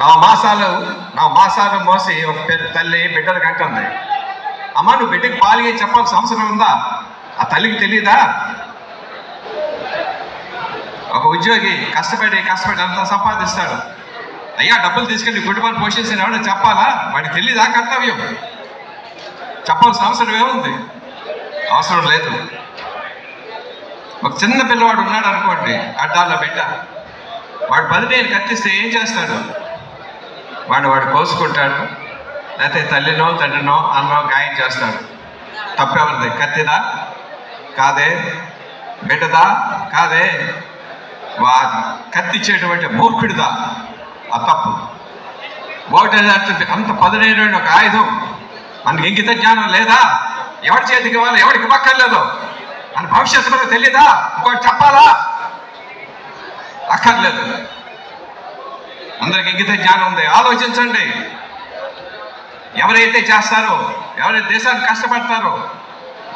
నా మాసాలు నా మాసాలు మోసి ఒక పెద్ద తల్లి బిడ్డలు కంటుంది అమ్మ నువ్వు బిడ్డకి పాలిగే చెప్పాల్సిన అవసరం ఉందా? ఆ తల్లికి తెలియదా ఒక ఉద్యోగి కష్టపడి కష్టపడి అంతా సంపాదిస్తాడు. అయ్యా డబ్బులు తీసుకెళ్ళి కుటుంబాన్ని పోషించిన ఎవడో చెప్పాలా? వాడికి తెలియదా కర్తవ్యం? చెప్పాల్సిన అవసరం ఏముంది? అవసరం లేదు. ఒక చిన్న పిల్లవాడు ఉన్నాడు అనుకోండి అడ్డాల బిడ్డ. వాడు పదిహేను కత్తిస్తే ఏం చేస్తాడు? వాడు వాడు కోసుకుంటాడు లేకపోతే తల్లినో తండ్రినో అన్నో గాయం చేస్తాడు. తప్పెవరిది కత్తిదా? కాదే? బిడ్డదా? కాదే? వా కత్తిచ్చేటువంటి మూర్ఖుడిదా? ఆ తప్పు. ఒకటి అంత పదునైన ఒక ఆయుధం. మనకి ఇంకిత జ్ఞానం లేదా? ఎవరి చేతికి ఇవ్వాలి ఎవరికి పక్కర్లేదు? మన భవిష్యత్తు మనకు తెలియదా ఇంకోటి చెప్పాలా? అక్కర్లేదు. అందరికి ఇంకిత జ్ఞానం ఉంది. ఆలోచించండి. ఎవరైతే చేస్తారో ఎవరైతే దేశానికి కష్టపడతారో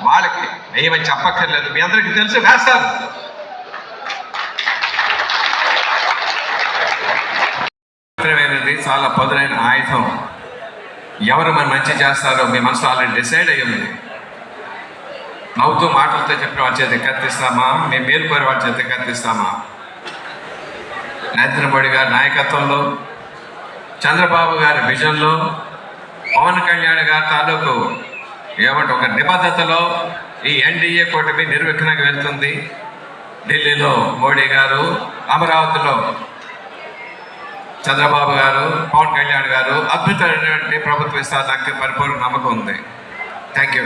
వాళ్ళకి ఏమని చెప్పక్కర్లేదు. మీ అందరికీ తెలుసు వేస్తారు. పవిత్రమైనది చాలా పదునైన ఆయుధం. ఎవరు మరి మంచి చేస్తారో మీ మనసు ఆల్రెడీ డిసైడ్ అయ్యి ఉంది. నవ్వుతూ మాటలతో చెప్పిన వాళ్ళ చేత కత్తిస్తామా? మేము మేలుకోరే వాళ్ళ చేత కత్తిస్తామా? నరేంద్ర మోడీ గారి నాయకత్వంలో చంద్రబాబు గారి విజన్లో పవన్ కళ్యాణ్ గారి తాలూకు ఏమంటే ఒక నిబద్ధతలో ఈ ఎన్డీఏ కూటమి నిర్విఘ్నంగా వెళ్తుంది. ఢిల్లీలో మోడీ గారు అమరావతిలో చంద్రబాబు గారు పవన్ కళ్యాణ్ గారు అద్భుతమైనటువంటి ప్రభుత్వం విస్తారానికి పరిపూర్ణ నమ్మకం ఉంది. Thank you